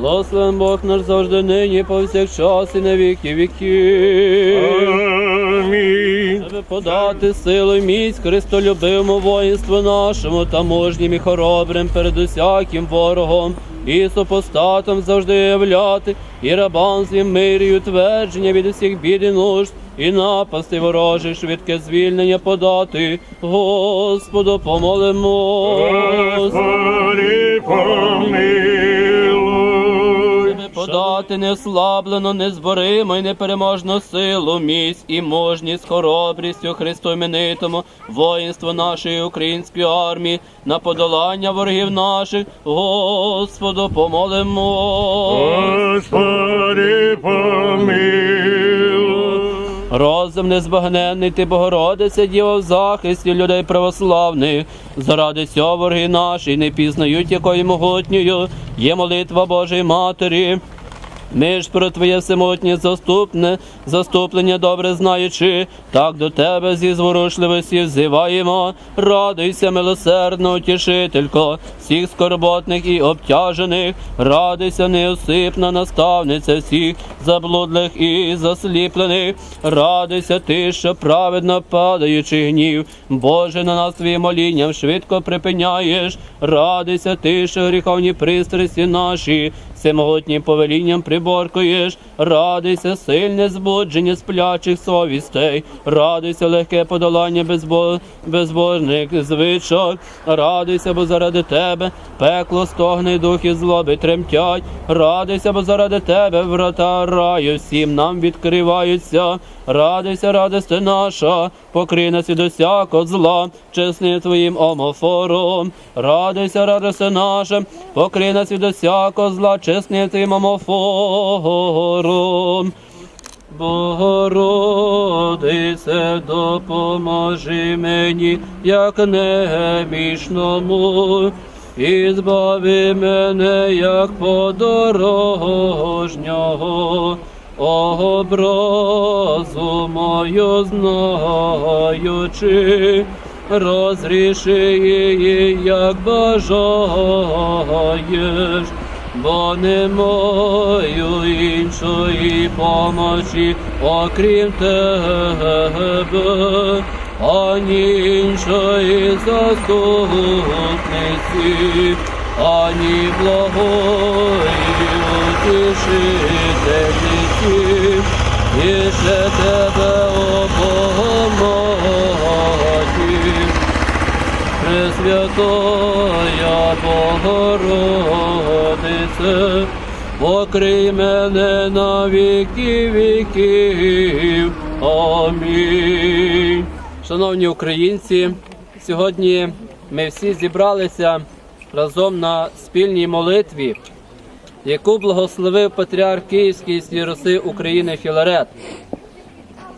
Благословен Бог наш завжди нині, повсякчас і на віки віків. Амінь. Тебе подати силу і міць Христолюбивому воїнству нашому та мужнім і хоробрим перед усяким ворогом. І супостатом завжди являти, і рабам своїм мирі й утвердження від усіх бід і нужд, і напасти ворожих швидке звільнення подати. Господу помолимо. Господи, помилуй. Подати неслаблено, незборимо і непереможну силу, міць і мужність, хоробрістю Христу іменитому, воїнство нашої української армії, на подолання ворогів наших, Господу помолимо. Господи, помилуй. Розум незбагненний ти, Богородице, Діва в захисті людей православних. Заради цього вороги наші не пізнають, якою могутньою є молитва Божої Матері. Ми ж про Твоє всемогутнє заступне, заступлення добре знаючи, так до Тебе зі зворушливості взиваємо. Радуйся, милосердна утішителько, всіх скорботних і обтяжених, радуйся, неосипна наставниця всіх заблудлих і засліплених, радуйся ти, що праведно падаючи гнів, Боже, на нас твоїм молінням швидко припиняєш, радуйся ти, що гріховні пристрасті наші, всемогутнім повелінням приборкуєш, радуйся, сильне збудження сплячих совістей, радуйся, легке подолання безбо... безбожних звичок, радуйся, бо заради тебе пекло стогне, і духи злоби тремтять, радуйся, бо заради тебе врата раю всім нам відкриваються. Радуйся, радости наша, покрий нас від усякого зла, чесний твоїм омофором. Радуйся, радости наша, покрий нас від усякого зла, чесний твоїм омофором. Богородице, допоможи мені, як немічному, і збави мене, як подорожнього, образу мою знаючи, розріши її, як бажаєш, бо не маю іншої помочі, окрім тебе, ані іншої заступниці, ані благої утішительниці, більше тебе, о Пресвятая Богородице, покрий мене на віки віків. Амінь. Шановні українці, сьогодні ми всі зібралися разом на спільній молитві, яку благословив патріарх Київської Свіроси України Філарет.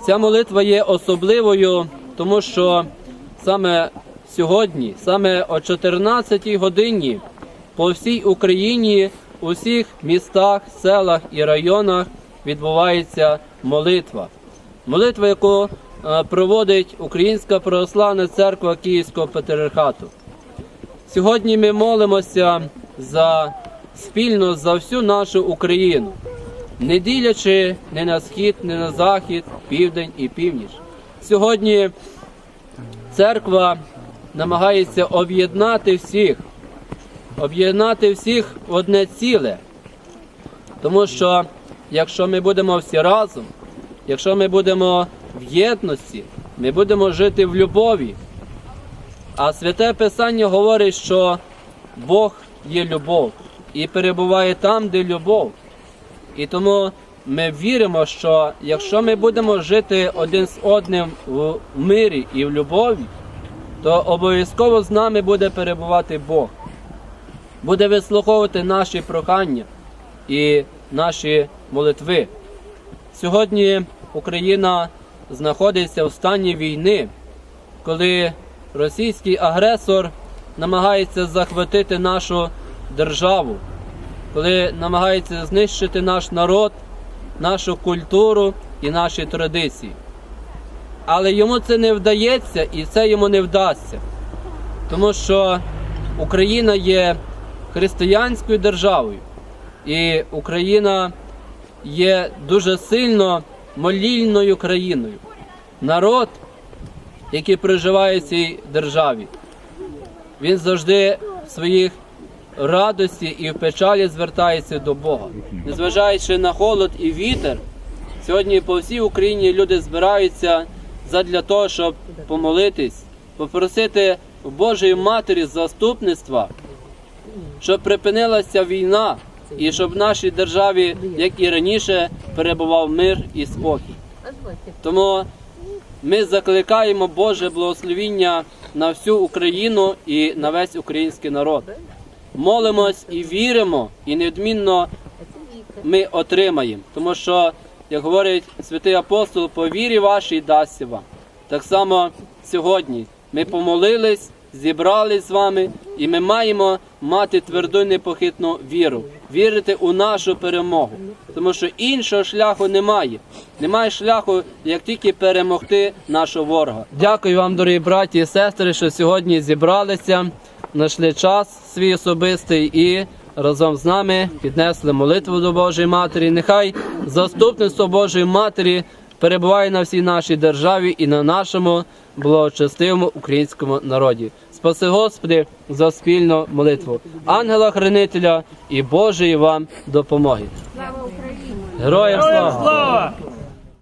Ця молитва є особливою, тому що саме сьогодні, саме о 14-й годині, по всій Україні, у всіх містах, селах і районах відбувається молитва. Молитва, яку е, проводить Українська православна церква Київського патріархату. Сьогодні ми молимося за спільно за всю нашу Україну, не ділячи не на схід, не на захід, південь і північ. Сьогодні церква намагається об'єднати всіх, об'єднати всіх в одне ціле. Тому що якщо ми будемо всі разом, якщо ми будемо в єдності, ми будемо жити в любові. А святе Писання говорить, що Бог є любов і перебуває там, де любов. І тому ми віримо, що якщо ми будемо жити один з одним в мирі і в любові, то обов'язково з нами буде перебувати Бог, буде вислуховувати наші прохання і наші молитви. Сьогодні Україна знаходиться в стані війни, коли російський агресор намагається захватити нашу державу, коли намагається знищити наш народ, нашу культуру і наші традиції. Але йому це не вдається і це йому не вдасться, тому що Україна є християнською державою. І Україна є дуже сильно молільною країною. Народ, який проживає в цій державі, він завжди в своїх радості і в печалі звертається до Бога. Незважаючи на холод і вітер, сьогодні по всій Україні люди збираються задля того, щоб помолитись, попросити Божої Матері заступництва, щоб припинилася війна і щоб в нашій державі, як і раніше, перебував мир і спокій. Тому ми закликаємо Боже благословіння на всю Україну і на весь український народ. Молимось і віримо, і неодмінно ми отримаємо. Тому що, як говорить святий апостол, по вірі вашій дасться вам. Так само сьогодні ми помолились, зібрались з вами, і ми маємо мати тверду і непохитну віру, вірити у нашу перемогу. Тому що іншого шляху немає. Немає шляху, як тільки перемогти нашого ворога. Дякую вам, дорогі браті і сестри, що сьогодні зібралися, знайшли час свій особистий і разом з нами піднесли молитву до Божої Матері. Нехай заступництво Божої Матері перебуває на всій нашій державі і на нашому благочестивому українському народі. Спаси Господи за спільну молитву, ангела-хранителя і Божої вам допомоги. Героям слава!